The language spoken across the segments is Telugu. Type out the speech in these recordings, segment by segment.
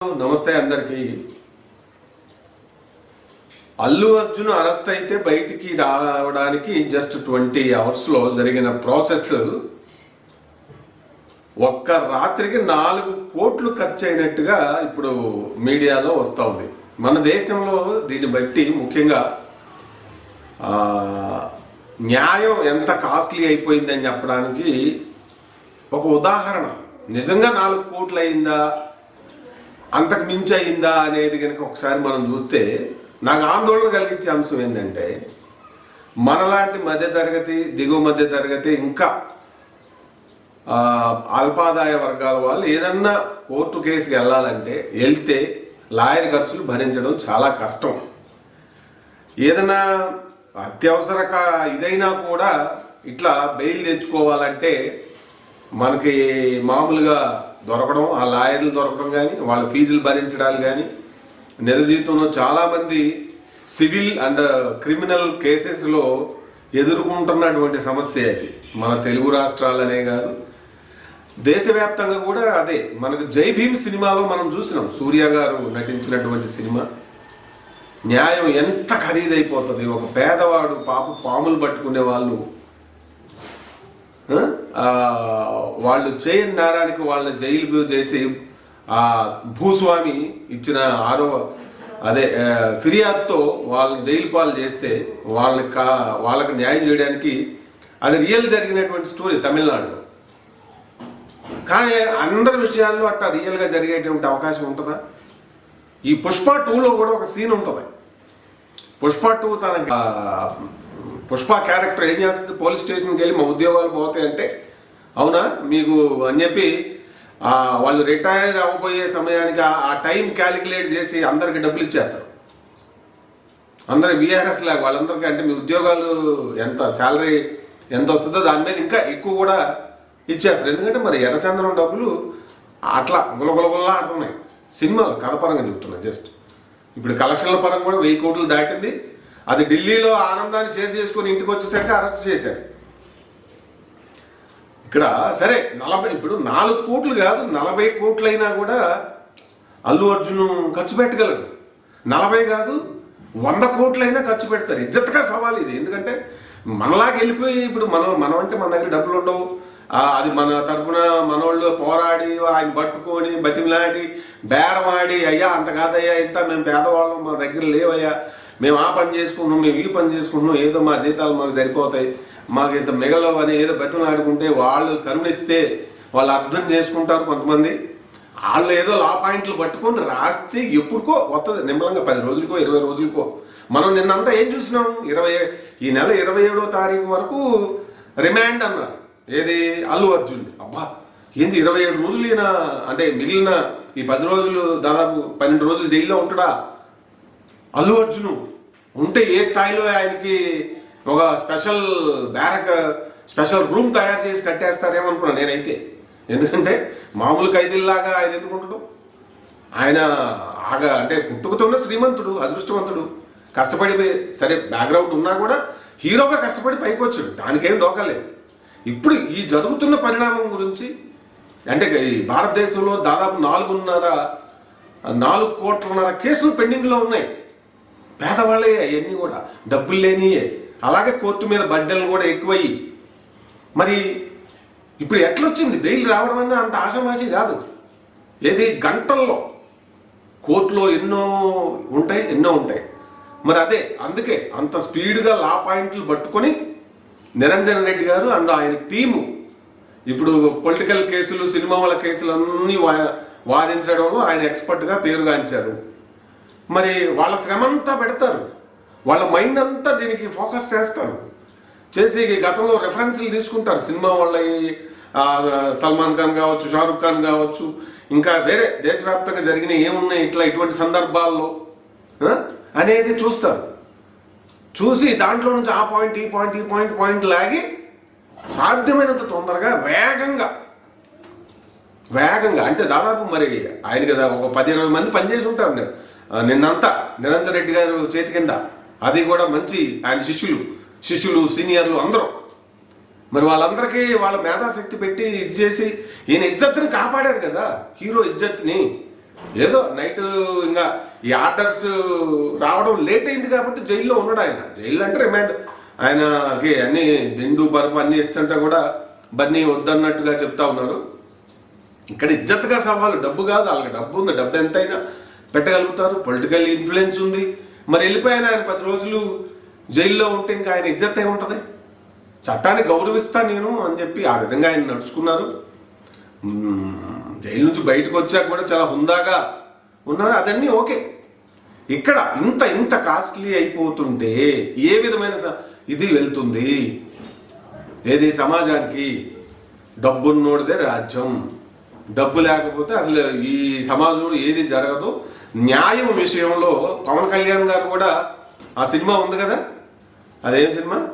నమస్తే అందరికి. అల్లు అర్జున్ అరెస్ట్ అయితే బయటికి రావడానికి జస్ట్ ట్వంటీ అవర్స్లో జరిగిన ప్రాసెస్ ఒక్క రాత్రికి నాలుగు కోట్లు ఖర్చు అయినట్టుగా ఇప్పుడు మీడియాలో వస్తూ ఉంది. మన దేశంలో దీన్ని బట్టి ముఖ్యంగా న్యాయం ఎంత కాస్ట్లీ అయిపోయిందని చెప్పడానికి ఒక ఉదాహరణ. నిజంగా నాలుగు కోట్లు అయిందా? అంతకు మించి అయిందా అనేది కనుక ఒకసారి మనం చూస్తే నాకు ఆందోళన కలిగించే అంశం ఏంటంటే మనలాంటి మధ్య తరగతి దిగువ మధ్య తరగతి ఇంకా అల్పాదాయ వర్గాల వాళ్ళు ఏదన్నా కోర్టు కేసుకి వెళ్ళాలంటే వెళ్తే లాయర్ ఖర్చులు భరించడం చాలా కష్టం. ఏదైనా అత్యవసర కా- ఇదైనా కూడా ఇట్లా బెయిల్ తెచ్చుకోవాలంటే మనకి మామూలుగా దొరకడం ఆ లాయర్లు దొరకడం కానీ వాళ్ళ ఫీజులు భరించడాలు కానీ నిజ జీవితంలో చాలామంది సివిల్ అండ్ క్రిమినల్ కేసెస్లో ఎదుర్కొంటున్నటువంటి సమస్య అది. మన తెలుగు రాష్ట్రాలనే కాదు. దేశవ్యాప్తంగా కూడా అదే. మనకు జై భీమ్ సినిమాలో మనం చూసినాం. సూర్య గారు నటించినటువంటి సినిమా. న్యాయం ఎంత ఖరీదైపోతుంది. ఒక పేదవాడు పాప పాములు పట్టుకునే వాళ్ళు వాళ్ళు చేయని నేరానికి వాళ్ళని జైలు చేసి ఆ భూస్వామి ఇచ్చిన ఆరో అదే ఫిర్యాదుతో వాళ్ళని జైలు పాలు చేస్తే వాళ్ళని కా వాళ్ళకి న్యాయం చేయడానికి అది రియల్ జరిగినటువంటి స్టోరీ తమిళనాడులో. కానీ అందరి విషయాల్లో అట్లా రియల్గా జరిగేటువంటి అవకాశం ఉంటుందా? ఈ పుష్ప టూలో కూడా ఒక సీన్ ఉంటుంది. పుష్ప టూ తన పుష్ప క్యారెక్టర్ ఏం చేస్తుంది? పోలీస్ స్టేషన్కి వెళ్ళి మా ఉద్యోగాలు పోతాయంటే అవునా? మీకు అని చెప్పి వాళ్ళు రిటైర్ అవ్వబోయే సమయానికి ఆ- టైం క్యాలిక్యులేట్ చేసి అందరికి డబ్బులు ఇచ్చేస్తారు. అందరి విఆర్ఎస్ లాగా వాళ్ళందరికీ అంటే మీ ఉద్యోగాలు ఎంత శాలరీ ఎంత వస్తుందో దాని మీద ఇంకా ఎక్కువ కూడా ఇచ్చేస్తారు. ఎందుకంటే మరి ఎర్రచందనం డబ్బులు అట్లా గులగులగుల్లా అంటున్నాయి సినిమాలు కథపరంగా చెప్తున్నా జస్ట్. ఇప్పుడు కలెక్షన్ల పరంగా కూడా వెయ్యి కోట్లు దాటింది. అది ఢిల్లీలో ఆనందాన్ని షేర్ చేసుకొని ఇంటికి వచ్చేసరికి అరెస్ట్ చేశారు. ఇక్కడ సరే నలభై ఇప్పుడు నాలుగు కోట్లు కాదు నలభై కోట్లైనా కూడా అల్లు అర్జున్ ఖర్చు పెట్టగలడు. నలభై కాదు వంద కోట్లైనా ఖర్చు పెడతారు. ఇజ్జత్గా సవాల్ ఇది. ఎందుకంటే మనలాగా వెళ్ళిపోయి ఇప్పుడు మనం మనం అంటే మన దగ్గర డబ్బులు ఉండవు. అది మన తరపున మనోళ్ళు పోరాడి ఆయన పట్టుకొని బతిమలాడి బేరమాడి అయ్యా అంత కాదయ్యా ఇంత మేము పేదవాళ్ళం మా దగ్గర లేవయ్యా. మేము ఆ పని చేసుకుంటున్నాం మేము ఈ పని చేసుకుంటున్నాం ఏదో మా జీతాలు మాకు సరిపోతాయి మాకు ఇంత మిగలవు అని ఏదో ఆడుకుంటే వాళ్ళు కరుణిస్తే వాళ్ళు అర్థం చేసుకుంటారు కొంతమంది. వాళ్ళు ఏదో లా పాయింట్లు పట్టుకొని రాస్తే ఎప్పుడుకో వస్తుంది నిమ్మలంగా పది రోజులకో ఇరవై రోజులకో. మనం నిన్నంతా ఏం చూసినాం? ఇరవై ఈ నెల ఇరవై ఏడో తారీఖు వరకు రిమాండ్ అన్నారు. ఏది? అల్లు అర్జున్. అబ్బా! ఏంది ఇరవై ఏడు రోజులు ఈయన అంటే మిగిలిన ఈ పది రోజులు దాదాపు పన్నెండు రోజులు జైల్లో ఉంటాడా? అల్లు అర్జును ఉంటే ఏ స్థాయిలో ఆయనకి ఒక స్పెషల్ బ్యారక్ స్పెషల్ రూమ్ తయారు చేసి కట్టేస్తారేమో అనుకున్నా నేనైతే. ఎందుకంటే మామూలు ఖైదీల్లాగా ఆయన ఎందుకు ఆయన ఆగ అంటే పుట్టుకతోనే శ్రీమంతుడు అదృష్టవంతుడు. కష్టపడి సరే బ్యాక్గ్రౌండ్ ఉన్నా కూడా హీరోగా కష్టపడి పైకి వచ్చాడు. దానికేం డోకలేదు ఇప్పుడు ఈ జరుగుతున్న పరిణామం గురించి అంటే ఈ భారతదేశంలో దాదాపు నాలుగున్నర నాలుగు కోట్లన్నర కేసులు పెండింగ్లో ఉన్నాయి. పేదవాళ్ళే అవన్నీ కూడా. డబ్బులు లేనియే. అలాగే కోర్టు మీద బడ్డలు కూడా ఎక్కువయ్యి. మరి ఇప్పుడు ఎట్లొచ్చింది? బెయిల్ రావడం అన్న అంత ఆశామాషి కాదు. ఏది గంటల్లో కోర్టులో ఎన్నో ఉంటాయి ఎన్నో ఉంటాయి. మరి అదే అందుకే అంత స్పీడ్గా లా పాయింట్లు పట్టుకొని నిరంజన్ రెడ్డి గారు అండ్ ఆయన టీము ఇప్పుడు పొలిటికల్ కేసులు సినిమా వాళ్ళ కేసులు అన్నీ వా వాదించడంలో ఆయన ఎక్స్పర్ట్గా పేరుగాంచారు. మరి వాళ్ళ శ్రమంతా పెడతారు. వాళ్ళ మైండ్ అంతా దీనికి ఫోకస్ చేస్తారు. చేసి గతంలో రెఫరెన్స్లు తీసుకుంటారు. సినిమా వాళ్ళ సల్మాన్ ఖాన్ కావచ్చు షారుఖ్ ఖాన్ కావచ్చు ఇంకా వేరే దేశవ్యాప్తంగా జరిగిన ఏమున్నాయి ఇట్లా ఇటువంటి సందర్భాల్లో అనేది చూస్తారు. చూసి దాంట్లో నుంచి ఆ పాయింట్ ఈ పాయింట్ ఈ పాయింట్ పాయింట్ లాగి సాధ్యమైనంత తొందరగా వేగంగా వేగంగా అంటే దాదాపు మరి ఆయన కదా ఒక పది ఇరవై మంది పనిచేసి ఉంటారు. నేను నిన్నంతా నిరంజన్ రెడ్డి గారు చేతి కింద. అది కూడా మంచి ఆయన శిష్యులు. శిష్యులు సీనియర్లు అందరూ. మరి వాళ్ళందరికీ వాళ్ళ మేధాశక్తి పెట్టి ఇది చేసి ఈయన ఇజ్జత్ని కాపాడారు కదా హీరో ఇజ్జత్ని ఏదో నైట్ ఇంకా ఈ ఆర్డర్స్ రావడం లేట్ అయింది కాబట్టి జైల్లో ఉన్నాడు ఆయన. జైల్లో అంటే రిమాండ్. ఆయనకి అన్ని దిండు పరుపు అన్ని ఇస్తుంటే కూడా బన్నీ వద్దన్నట్టుగా చెప్తా ఉన్నారు. ఇక్కడ ఇజ్జత్గా సవాలు డబ్బు కాదు వాళ్ళకి డబ్బు ఉంది. డబ్బు ఎంతైనా పెట్టగలుగుతారు. పొలిటికల్ ఇన్ఫ్లుయెన్స్ ఉంది. మరి వెళ్ళిపోయిన ఆయన పది రోజులు జైల్లో ఉంటే ఇంకా ఆయన ఇజ్జత్ ఏముంటుంది? చట్టాన్ని గౌరవిస్తా నేను అని చెప్పి ఆ విధంగా ఆయన నడుచుకున్నారు. జైలు నుంచి బయటకు వచ్చాక కూడా చాలా హుందాగా ఉన్నారు. అదన్నీ ఓకే. ఇక్కడ ఇంత ఇంత కాస్ట్లీ అయిపోతుంటే ఏ విధమైన స- ఇది వెళ్తుంది? ఏది సమాజానికి? డబ్బున్నోడిదే రాజ్యం. డబ్బు లేకపోతే అసలు ఈ సమాజంలో ఏది జరగదు. న్యాయం విషయంలో పవన్ కళ్యాణ్ గారు కూడా ఆ సినిమా ఉంది కదా? అదేం సినిమా?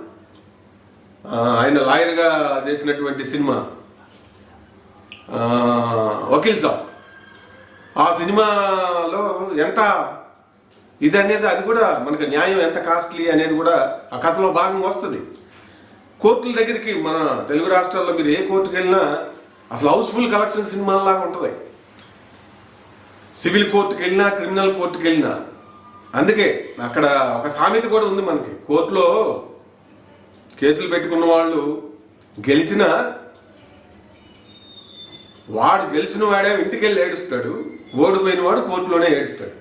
ఆయన లాయర్గా చేసినటువంటి సినిమా. వకీల్ సాబ్. ఆ సినిమాలో ఎంత ఇది అనేది అది కూడా మనకు న్యాయం ఎంత కాస్ట్లీ అనేది కూడా ఆ కథలో భాగంగా వస్తుంది. కోర్టుల దగ్గరికి మన తెలుగు రాష్ట్రాల్లో మీరు ఏ కోర్టుకు వెళ్ళినా అసలు హౌస్ఫుల్ కలెక్షన్ సినిమాలాగా ఉంటుంది. సివిల్ కోర్టుకి వెళ్ళినా క్రిమినల్ కోర్టుకి వెళ్ళినా అందుకే అక్కడ ఒక సామెత కూడా ఉంది మనకి. కోర్టులో కేసులు పెట్టుకున్న వాళ్ళు గెలిచిన వాడు గెలిచిన వాడే ఇంటికి వెళ్ళి ఏడుస్తాడు ఓడిపోయిన వాడు కోర్టులోనే ఏడుస్తాడు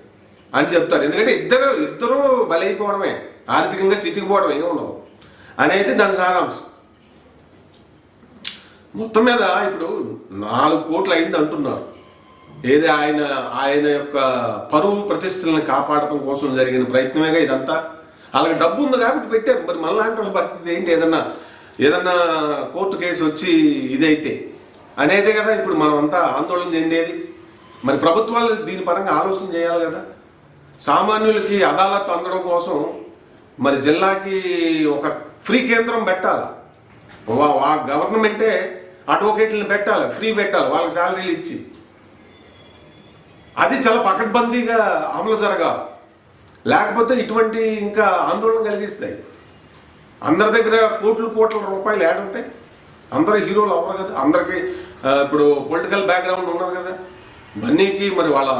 అని చెప్తారు. ఎందుకంటే ఇద్దరు ఇద్దరు బలైపోవడమే. ఆర్థికంగా చితికిపోవడం ఏమి ఉండవు అనేది దాని సారాంశం. మొత్తం మీద ఇప్పుడు నాలుగు కోట్లు అయింది అంటున్నారు. ఏది ఆయన ఆయన యొక్క పరువు ప్రతిష్టలను కాపాడటం కోసం జరిగిన ప్రయత్నమేగా ఇదంతా? అలాగే డబ్బు ఉంది కాబట్టి పెట్టారు. మరి మనలాంటి వాళ్ళ పరిస్థితి ఏంటి? ఏదన్నా ఏదన్నా కోర్టు కేసు వచ్చి ఇదైతే? అనేది కదా ఇప్పుడు మనం అంతా ఆందోళన చెందేది. మరి ప్రభుత్వాలు దీని పరంగా ఆలోచన చేయాలి కదా. సామాన్యులకి అదాలత్ అందడం కోసం మరి జిల్లాకి ఒక ఫ్రీ కేంద్రం పెట్టాలి? వా గవర్నమెంటే అడ్వకేట్లను పెట్టాలి ఫ్రీ పెట్టాలి వాళ్ళకి శాలరీలు ఇచ్చి. అది చాలా పకడ్బందీగా అమలు జరగాలి. లేకపోతే ఇటువంటి ఇంకా ఆందోళన కలిగిస్తాయి. అందరి దగ్గర కోట్లు కోట్ల రూపాయలు యాడ్ ఉంటాయి. అందరూ హీరోలు అవ్వరు కదా. అందరికి ఇప్పుడు పొలిటికల్ బ్యాక్గ్రౌండ్ ఉన్నది కదా. బన్నీకి మరి వాళ్ళ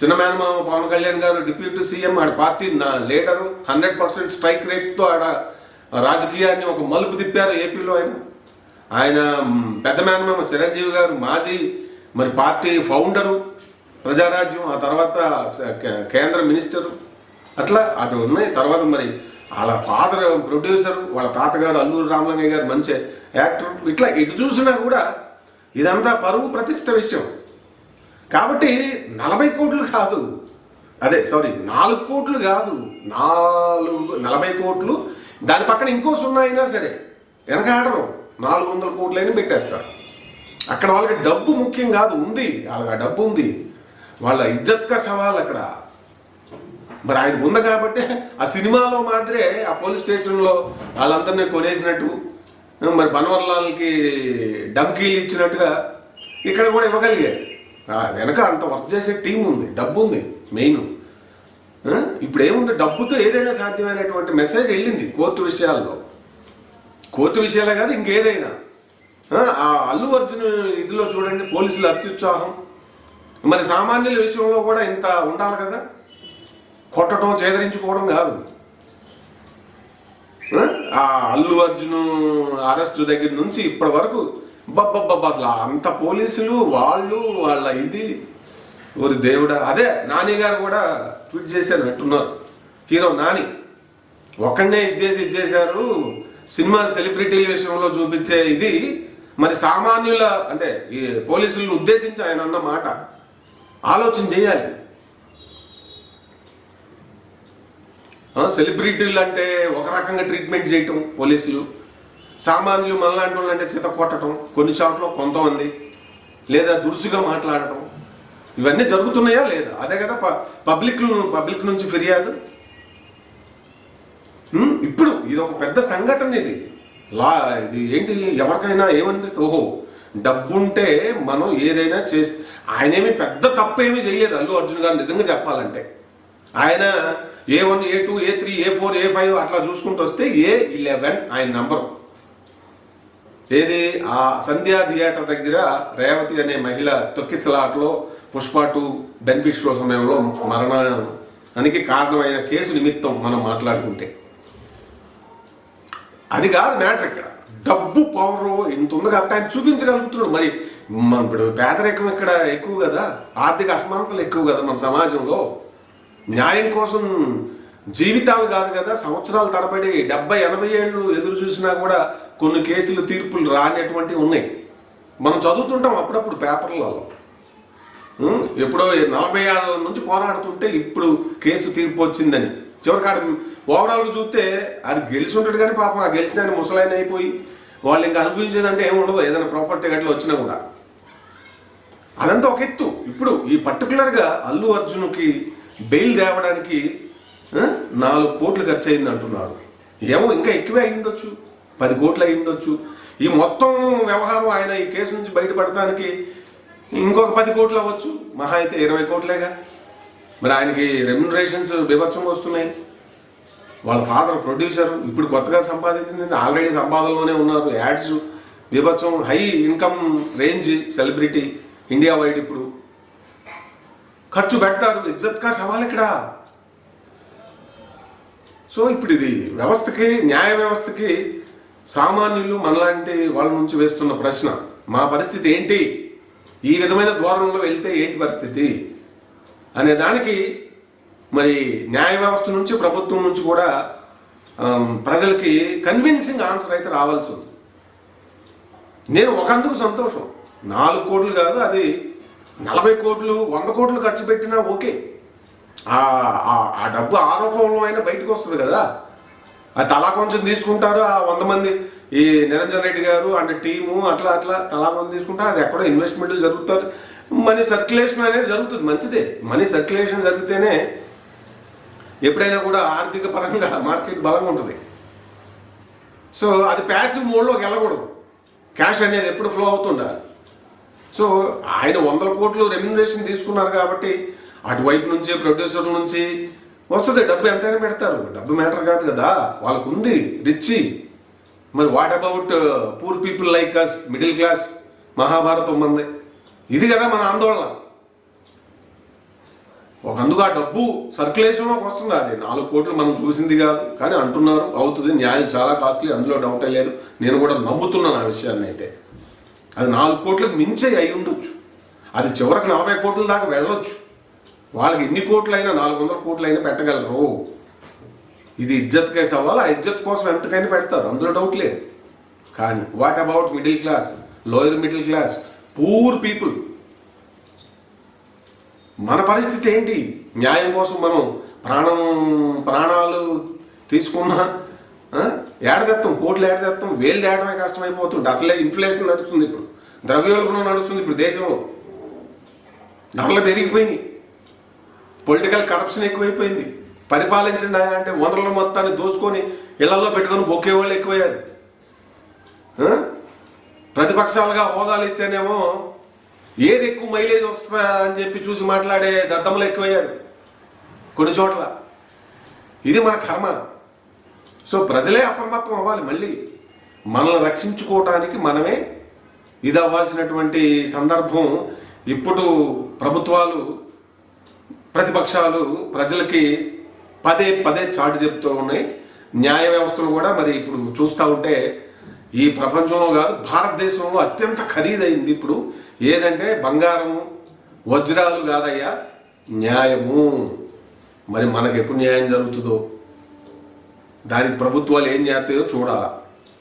చిన్న మేనమామ పవన్ కళ్యాణ్ గారు డిప్యూటీ సీఎం ఆడ పార్టీ నా లీడరు హండ్రెడ్ పర్సెంట్ స్ట్రైక్ రేట్తో ఆడ రాజకీయాన్ని ఒక మలుపు తిప్పారు ఏపీలో ఆయన. ఆయన పెద్ద మేనమామ చిరంజీవి గారు మాజీ మరి పార్టీ ఫౌండరు ప్రజారాజ్యం ఆ తర్వాత కేంద్ర మినిస్టరు అట్లా అటు ఉన్నాయి. తర్వాత మరి వాళ్ళ ఫాదర్ ప్రొడ్యూసర్ వాళ్ళ తాతగారు అల్లూరు రామలింగయ్య గారు మంచి యాక్టర్. ఇట్లా ఎటు చూసినా కూడా ఇదంతా పరువు ప్రతిష్ట విషయం. కాబట్టి నలభై కోట్లు కాదు. అదే సారీ నాలుగు కోట్లు కాదు. నాలుగు నలభై కోట్లు. దాని పక్కన ఇంకో సున్నా అయినా సరే వెనకాడరు నాలుగు వందల కోట్లైనా పెట్టేస్తారు. అక్కడ వాళ్ళకి డబ్బు ముఖ్యం కాదు ఉంది. వాళ్ళకి ఆ డబ్బు ఉంది. వాళ్ళ ఇజ్జత్ కా సవాల్ అక్కడ. మరి ఆయన ఉంది కాబట్టి ఆ సినిమాలో మాత్రమే ఆ పోలీస్ స్టేషన్లో వాళ్ళందరినీ కొనేసినట్టు మరి బన్వర్లాల్కి డమ్కీలు ఇచ్చినట్టుగా ఇక్కడ కూడా ఇవ్వగలిగారు. వెనక అంత వర్క్ చేసే టీం ఉంది డబ్బు ఉంది మెయిన్ ఇప్పుడు ఏముంది డబ్బుతో ఏదైనా సాధ్యమైనటువంటి మెసేజ్ వెళ్ళింది కోర్టు విషయాల్లో. కోర్టు విషయాలే కాదు ఇంకేదైనా. ఆ, అల్లు అర్జున్ ఇదిలో చూడండి పోలీసుల అత్యుత్సాహం మరి సామాన్యుల విషయంలో కూడా ఇంత ఉండాలి కదా? కొట్టడం చేదరించుకోవడం కాదు. ఆ? అల్లు అర్జున్ అరెస్ట్ దగ్గర నుంచి ఇప్పటి వరకు బబ్బబ్బబ్బ అసలు అంత పోలీసులు వాళ్ళు వాళ్ళ ఇది ఊరి దేవుడా. అదే నాని గారు కూడా ట్వీట్ చేశారు అంటున్నారు. హీరో నాని ఒక్కడనే ఇది చేసి ఇది చేశారు. సినిమా సెలబ్రిటీల విషయంలో చూపించే ఇది మరి సామాన్యుల అంటే ఈ పోలీసులను ఉద్దేశించి ఆయన అన్న మాట. ఆలోచన చేయాలి. సెలబ్రిటీలు అంటే ఒక రకంగా ట్రీట్మెంట్ చేయటం పోలీసులు. సామాన్యులు మనలాంటి వాళ్ళు అంటే చిత కొట్టడం కొన్ని చోట్ల కొంతమంది లేదా దురుసుగా మాట్లాడటం. ఇవన్నీ జరుగుతున్నాయా లేదా? అదే కదా ప- పబ్లిక్ పబ్లిక్ నుంచి ఫిర్యాదు. ఇప్పుడు ఇది ఒక పెద్ద సంఘటన ఇది. లా ఇది ఏంటి? ఎవరికైనా ఏమనిపిస్తుంది? ఓహో డబ్బుంటే మనం ఏదైనా చేసి ఆయనేమి పెద్ద తప్పు ఏమీ చేయలేదు అల్లు అర్జున్ గారు నిజంగా చెప్పాలంటే. ఆయన A one A two A three A four A five అట్లా చూసుకుంటూ వస్తే ఏ ఇలెవెన్ ఆయన నంబరు. ఏది? ఆ సంధ్యా థియేటర్ దగ్గర రేవతి అనే మహిళ తొక్కిసలాట్లో పుష్ప టూ బెనిఫిట్ షో సమయంలో మరణానికి కారణమైన కేసు నిమిత్తం మనం మాట్లాడుకుంటే. అది కాదు మ్యాటర్ ఇక్కడ. డబ్బు పవర్ ఇంత ఉంది కాబట్టి ఆయన చూపించగలుగుతున్నాడు. మరి మన ఇప్పుడు పేదరికం ఇక్కడ ఎక్కువ కదా. ఆర్థిక అసమానతలు ఎక్కువ కదా మన సమాజంలో. న్యాయం కోసం జీవితాలు కాదు కదా సంవత్సరాల తరబడి డెబ్బై ఎనభై ఏళ్ళు ఎదురు చూసినా కూడా కొన్ని కేసులు తీర్పులు రానటువంటివి ఉన్నాయి. మనం చదువుతుంటాం అప్పుడప్పుడు పేపర్లలో. ఎప్పుడో నలభై ఏళ్ళ నుంచి పోరాడుతుంటే ఇప్పుడు కేసు తీర్పు వచ్చిందని. చివరికాడ ఓవరాల్గా చూస్తే అది గెలిచి ఉంటాడు కానీ పాపం ఆ గెలిచిన ఆయన ముసలాయన అయిపోయి వాళ్ళు ఇంకా అనుభవించేదంటే ఏమి ఉండదు. ఏదైనా ప్రాపర్టీ గట్ల వచ్చినా కూడా. అదంతా ఒక ఎత్తు. ఇప్పుడు ఈ పర్టికులర్గా అల్లు అర్జున్కి బెయిల్ తేవడానికి నాలుగు కోట్లు ఖర్చు అయింది అంటున్నారు. ఏమో ఇంకా ఎక్కువే అయ్యిండొచ్చు పది కోట్లు అయ్యిండొచ్చు ఈ మొత్తం వ్యవహారం ఆయన ఈ కేసు నుంచి బయటపడటానికి ఇంకొక పది కోట్లు అవ్వచ్చు. మహా అయితే ఇరవై కోట్లేగా. మరి ఆయనకి రెమ్యునరేషన్స్ బీభత్సంగా వస్తున్నాయి. వాళ్ళ ఫాదర్ ప్రొడ్యూసర్ ఇప్పుడు కొత్తగా సంపాదించింది ఆల్రెడీ సంపాదనలోనే ఉన్నారు. యాడ్స్ బీభత్సం high income range celebrity India wide ఇప్పుడు. ఖర్చు పెడతారు ఇజ్జత్కా సవాల్ ఇక్కడ. సో ఇప్పుడు ఇది వ్యవస్థకి న్యాయ వ్యవస్థకి సామాన్యులు మనలాంటి వాళ్ళ నుంచి వేస్తున్న ప్రశ్న మా పరిస్థితి ఏంటి? ఈ విధమైన ధోరణిలో వెళ్తే ఏంటి పరిస్థితి? అనే దానికి మరి న్యాయ వ్యవస్థ నుంచి ప్రభుత్వం నుంచి కూడా ప్రజలకి కన్విన్సింగ్ ఆన్సర్ అయితే రావాల్సి ఉంది. నేను ఒకందుకు సంతోషం. నాలుగు కోట్లు కాదు అది నలభై కోట్లు వంద కోట్లు ఖర్చు పెట్టినా ఓకే. ఆ ఆ డబ్బు ఆరోపణలో అయినా బయటకు వస్తుంది కదా. అది తలా కొంచెం తీసుకుంటారు ఆ వంద మంది ఈ నిరంజన్ రెడ్డి గారు అండ్ టీము అట్లా అట్లా తలా కొంచెం తీసుకుంటారు అది ఎక్కడో ఇన్వెస్ట్మెంట్లు జరుగుతారు. మనీ సర్క్యులేషన్ అనేది జరుగుతుంది మంచిదే. మనీ సర్క్యులేషన్ జరిగితేనే ఎప్పుడైనా కూడా ఆర్థిక పరంగా మార్కెట్ బలంగా ఉంటుంది. సో అది ప్యాసివ్ మోడ్లోకి వెళ్ళకూడదు. క్యాష్ అనేది ఎప్పుడు ఫ్లో అవుతుండాలి సో ఆయన వందల కోట్లు రెమ్యునరేషన్ తీసుకున్నారు కాబట్టి అటువైపు నుంచి ప్రొడ్యూసర్ నుంచి వస్తుంది. డబ్బు ఎంతైనా పెడతారు. డబ్బు మ్యాటర్ కాదు కదా. వాళ్ళకు ఉంది రిచ్ మరి what about poor people like us middle class Mahabharatam మంది? ఇది కదా మన ఆందోళన. ఒక అందుకు ఆ డబ్బు సర్క్యులేషన్లోకి వస్తుంది. అది నాలుగు కోట్లు మనం చూసింది కాదు. కానీ అంటున్నారు అవుతుంది న్యాయం చాలా కాస్ట్లీ అందులో డౌటే లేదు. నేను కూడా నమ్ముతున్నాను ఆ విషయాన్ని అయితే. అది నాలుగు కోట్లకు మించే అయి ఉండొచ్చు. అది చివరికి నలభై కోట్ల దాకా వెళ్ళొచ్చు. వాళ్ళకి ఎన్ని కోట్లైనా నాలుగు వందల కోట్లైనా పెట్టగలరు. ఇది ఇజ్జత్కే సవాల్ ఆ ఇజ్జత్ కోసం ఎంతకైనా పెడతారు. అందులో డౌట్ లేదు. కానీ what about middle class lower middle class poor people మన పరిస్థితి ఏంటి? న్యాయం కోసం మనం ప్రాణం ప్రాణాలు తీసుకున్నా ఏడదెత్తం కోట్లు ఏడదెత్తం వేలు ఏడమే కష్టమైపోతుంది. అసలే ఇన్ఫ్లేషన్ నడుస్తుంది ఇప్పుడు. ద్రవ్యోల్బణం నడుస్తుంది ఇప్పుడు దేశంలో. ధరలు పెరిగిపోయినాయి. పొలిటికల్ కరప్షన్ ఎక్కువైపోయింది. పరిపాలించండి అంటే వనరుల మొత్తాన్ని దోసుకొని ఇళ్ళలో పెట్టుకొని బొక్కే వాళ్ళు ఎక్కువయ్యారు ప్రతిపక్షాలుగా హోదాలు ఇస్తేనేమో ఏది ఎక్కువ మైలేజ్ వస్తుందా అని చెప్పి చూసి మాట్లాడే దత్తములు ఎక్కువయ్యారు. కొన్ని చోట్ల. ఇది మన కర్మ. సో ప్రజలే అప్రమత్తం అవ్వాలి మళ్ళీ. మనల్ని రక్షించుకోవటానికి మనమే ఇది అవ్వాల్సినటువంటి సందర్భం ఇప్పుడు ప్రభుత్వాలు ప్రతిపక్షాలు ప్రజలకి పదే పదే చాటు చెప్తూ ఉన్నాయి. న్యాయ వ్యవస్థలు కూడా మరి ఇప్పుడు చూస్తూ ఉంటే ఈ ప్రపంచంలో కాదు భారతదేశంలో అత్యంత ఖరీదైంది ఇప్పుడు ఏదంటే బంగారము వజ్రాలు కాదయ్యా న్యాయము. మరి మనకు ఎప్పుడు న్యాయం జరుగుతుందో? దానికి ప్రభుత్వాలు ఏం చేస్తాయో చూడాలి.